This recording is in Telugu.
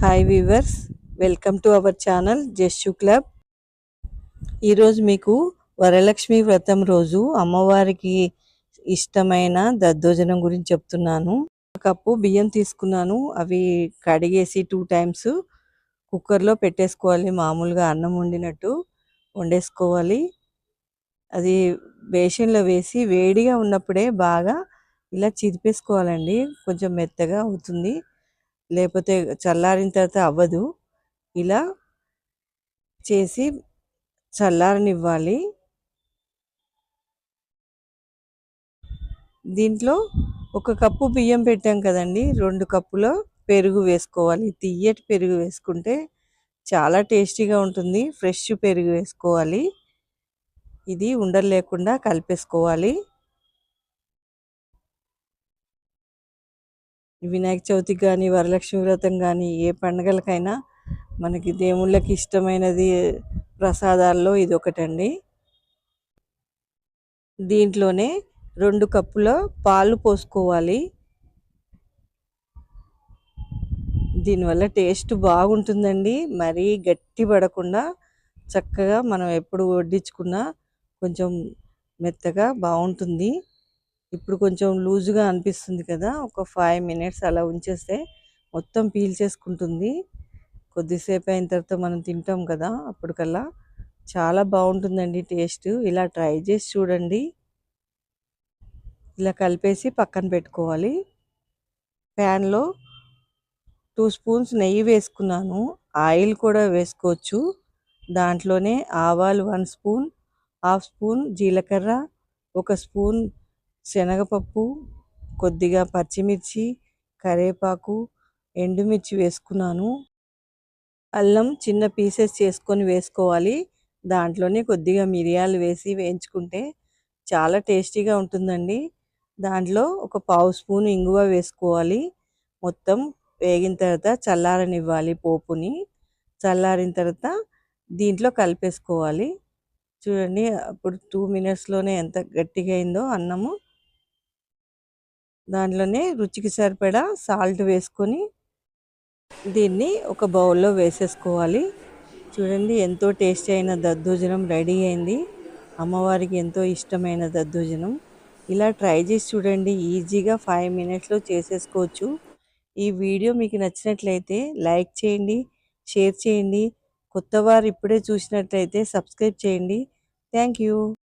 Hi viewers welcome to our channel Jassu club ఈరోజు మీకు వరలక్ష్మి వ్రతం రోజు అమ్మవారికి ఇష్టమైన దద్దోజనం గురించి చెప్తున్నాను. కప్పు బియ్యం తీసుకున్నాను. అవి కడిగేసి టూ టైమ్స్ కుక్కర్లో పెట్టేసుకోవాలి. మామూలుగా అన్నం వండినట్టు వండేసుకోవాలి. అది బేషన్లో వేసి వేడిగా ఉన్నప్పుడే బాగా ఇలా చిరిపేసుకోవాలండి. కొంచెం మెత్తగా అవుతుంది. లేకపోతే చల్లారిన తర్వాత అవ్వదు. ఇలా చేసి చల్లారనివ్వాలి. దీంట్లో ఒక కప్పు బియ్యం పెట్టాం కదండి. రెండు కప్పులో పెరుగు వేసుకోవాలి. తియ్యటి పెరుగు వేసుకుంటే చాలా టేస్టీగా ఉంటుంది. ఫ్రెష్ పెరుగు వేసుకోవాలి. ఇది ఉండలు లేకుండా కలిపేసుకోవాలి. వినాయక చవితికి కానీ వరలక్ష్మి వ్రతం కానీ ఏ పండుగలకైనా మనకి దేవుళ్ళకి ఇష్టమైనది ప్రసాదాల్లో ఇది ఒకటండి. దీంట్లోనే రెండు కప్పుల పాలు పోసుకోవాలి. దీనివల్ల టేస్ట్ బాగుంటుందండి. మరీ గట్టి పడకుండా చక్కగా మనం ఎప్పుడు వడ్డించుకున్నా కొంచెం మెత్తగా బాగుంటుంది. ఇప్పుడు కొంచెం లూజుగా అనిపిస్తుంది కదా ఒక ఫైవ్ మినిట్స్ అలా ఉంచేస్తే మొత్తం పీల్ చేసుకుంటుంది కొద్దిసేపు అయిన తర్వాత మనం తింటాం కదా అప్పటికల్లా. చాలా బాగుంటుందండి టేస్ట్. ఇలా ట్రై చేసి చూడండి. ఇలా కలిపేసి పక్కన పెట్టుకోవాలి. ప్యాన్లో టూ స్పూన్స్ నెయ్యి వేసుకున్నాను. ఆయిల్ కూడా వేసుకోవచ్చు. దాంట్లోనే ఆవాలు వన్ స్పూన్ హాఫ్ స్పూన్ జీలకర్ర ఒక స్పూన్ శనగపప్పు కొద్దిగా పచ్చిమిర్చి కరివేపాకు ఎండుమిర్చి వేసుకున్నాను. అల్లం చిన్న పీసెస్ చేసుకొని వేసుకోవాలి. దాంట్లోనే కొద్దిగా మిరియాలు వేసి వేయించుకుంటే చాలా టేస్టీగా ఉంటుందండి. దాంట్లో ఒక పావు స్పూన్ ఇంగువ వేసుకోవాలి. మొత్తం వేగిన తర్వాత చల్లారనివ్వాలి పోపుని. చల్లారిన తర్వాత దీంట్లో కలిపేసుకోవాలి. చూడండి అప్పుడు టూ మినిట్స్లోనే ఎంత గట్టిగా అయిందో అన్నము. దాంట్లోనే రుచికి సరిపడా సాల్ట్ వేసుకొని దీన్ని ఒక బౌల్లో వేసేసుకోవాలి. చూడండి ఎంతో టేస్టీ అయిన దద్దోజనం రెడీ అయింది. అమ్మవారికి ఎంతో ఇష్టమైన దద్దోజనం. ఇలా ట్రై చేసి చూడండి ఈజీగా ఫైవ్ మినిట్స్లో చేసేసుకోవచ్చు. ఈ వీడియో మీకు నచ్చినట్లయితే లైక్ చేయండి షేర్ చేయండి. కొత్త వారు ఇప్పుడే చూసినట్లయితే సబ్స్క్రైబ్ చేయండి. Thank you.